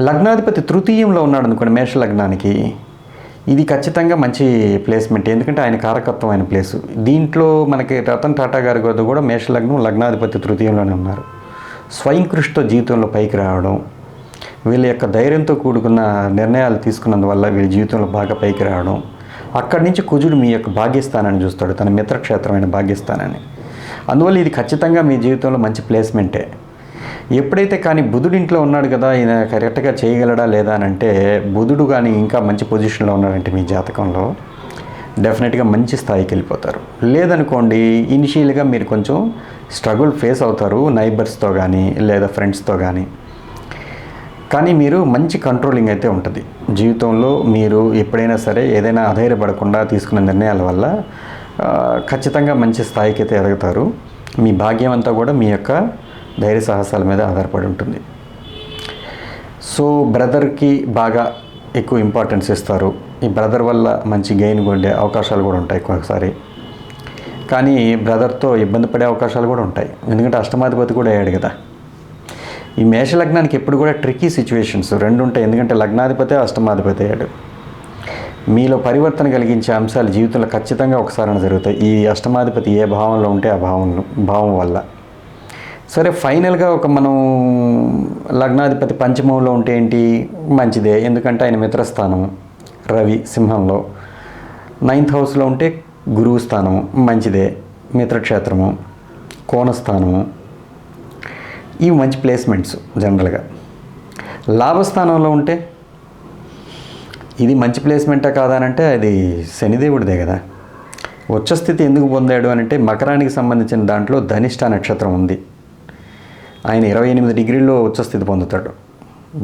లగ్నాధిపతి తృతీయంలో ఉన్నాడు అనుకోండి మేష లగ్నానికి. ఇది ఖచ్చితంగా మంచి ప్లేస్మెంట్ ఎందుకంటే ఆయన కారకత్వమైన ప్లేసు దీంట్లో మనకి రతన్ టాటా గారి వద్ద కూడా మేష లగ్నం లగ్నాధిపతి తృతీయంలోనే ఉన్నారు. స్వయం కృషితో జీవితంలో పైకి రావడం వీళ్ళ యొక్క ధైర్యంతో కూడుకున్న నిర్ణయాలు తీసుకున్నందువల్ల వీళ్ళ జీవితంలో బాగా పైకి రావడం. అక్కడి నుంచి కుజుడు మీ యొక్క భాగ్యస్థానాన్ని చూస్తాడు తన మిత్రక్షేత్రమైన భాగ్యస్థానాన్ని. అందువల్ల ఇది ఖచ్చితంగా మీ జీవితంలో మంచి ప్లేస్మెంటే ఎప్పుడైతే కానీ బుధుడు ఇంట్లో ఉన్నాడు కదా ఈయన కరెక్ట్గా చేయగలడా లేదా అని అంటే బుధుడు కానీ ఇంకా మంచి పొజిషన్లో ఉన్నాడంటే మీ జాతకంలో డెఫినెట్గా మంచి స్థాయికి వెళ్ళిపోతారు. లేదనుకోండి ఇనిషియల్గా మీరు కొంచెం స్ట్రగుల్ ఫేస్ అవుతారు నైబర్స్తో కానీ లేదా ఫ్రెండ్స్తో కానీ. కానీ మీరు మంచి కంట్రోలింగ్ అయితే ఉంటుంది. జీవితంలో మీరు ఎప్పుడైనా సరే ఏదైనా అధైర్యపడకుండా తీసుకున్న నిర్ణయాల వల్ల ఖచ్చితంగా మంచి స్థాయికి అయితే ఎదుగుతారు. మీ భాగ్యం అంతా కూడా మీ యొక్క ధైర్య సాహసాల మీద ఆధారపడి ఉంటుంది. సో బ్రదర్కి బాగా ఎక్కువ ఇంపార్టెన్స్ ఇస్తారు. ఈ బ్రదర్ వల్ల మంచి గెయిన్ ఉండే అవకాశాలు కూడా ఉంటాయి ఒక్కొక్కసారి కానీ బ్రదర్తో ఇబ్బంది పడే అవకాశాలు కూడా ఉంటాయి. ఎందుకంటే అష్టమాధిపతి కూడా అయ్యాడు కదా. ఈ మేష లగ్నానికి ఎప్పుడు కూడా ట్రికీ సిచ్యువేషన్స్ రెండు ఉంటాయి. ఎందుకంటే లగ్నాధిపతి అష్టమాధిపతి అయ్యాడు. మీలో పరివర్తన కలిగించే అంశాలు జీవితంలో ఖచ్చితంగా ఒకసారి జరుగుతాయి. ఈ అష్టమాధిపతి ఏ భావంలో ఉంటే ఆ భావంలో భావం వల్ల. సరే ఫైనల్గా ఒక మనం లగ్నాధిపతి పంచమంలో ఉంటే ఏంటి? మంచిదే. ఎందుకంటే ఆయన మిత్రస్థానం రవి సింహంలో. నైన్త్ హౌస్లో ఉంటే గురువు స్థానము మంచిదే. మిత్రక్షేత్రము కోణస్థానము. ఇవి మంచి ప్లేస్మెంట్స్ జనరల్గా. లాభస్థానంలో ఉంటే ఇది మంచి ప్లేస్మెంటా కాదా అని అంటే అది శనిదేవుడిదే కదా. ఉచ్చస్థితి ఎందుకు పొందాడు అని అంటే మకరానికి సంబంధించిన దాంట్లో ధనిష్ట నక్షత్రం ఉంది. ఆయన ఇరవై ఎనిమిది డిగ్రీల్లో ఉచ్చస్థితి పొందుతాడు.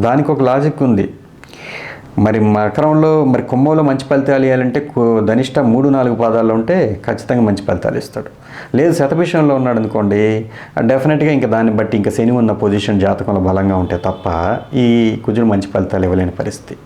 దానికి ఒక లాజిక్ ఉంది. మరి మకరంలో మరి కుంభంలో మంచి ఫలితాలు ఇవ్వాలంటే ధనిష్ట మూడు నాలుగు పాదాల్లో ఉంటే ఖచ్చితంగా మంచి ఫలితాలు ఇస్తాడు. లేదు శతభిషంలో ఉన్నాడు అనుకోండి డెఫినెట్గా ఇంకా దాన్ని బట్టి ఇంకా శని ఉన్న పొజిషన్ జాతకంలో బలంగా ఉంటే తప్ప ఈ కుజుడు మంచి ఫలితాలు ఇవ్వలేని పరిస్థితి.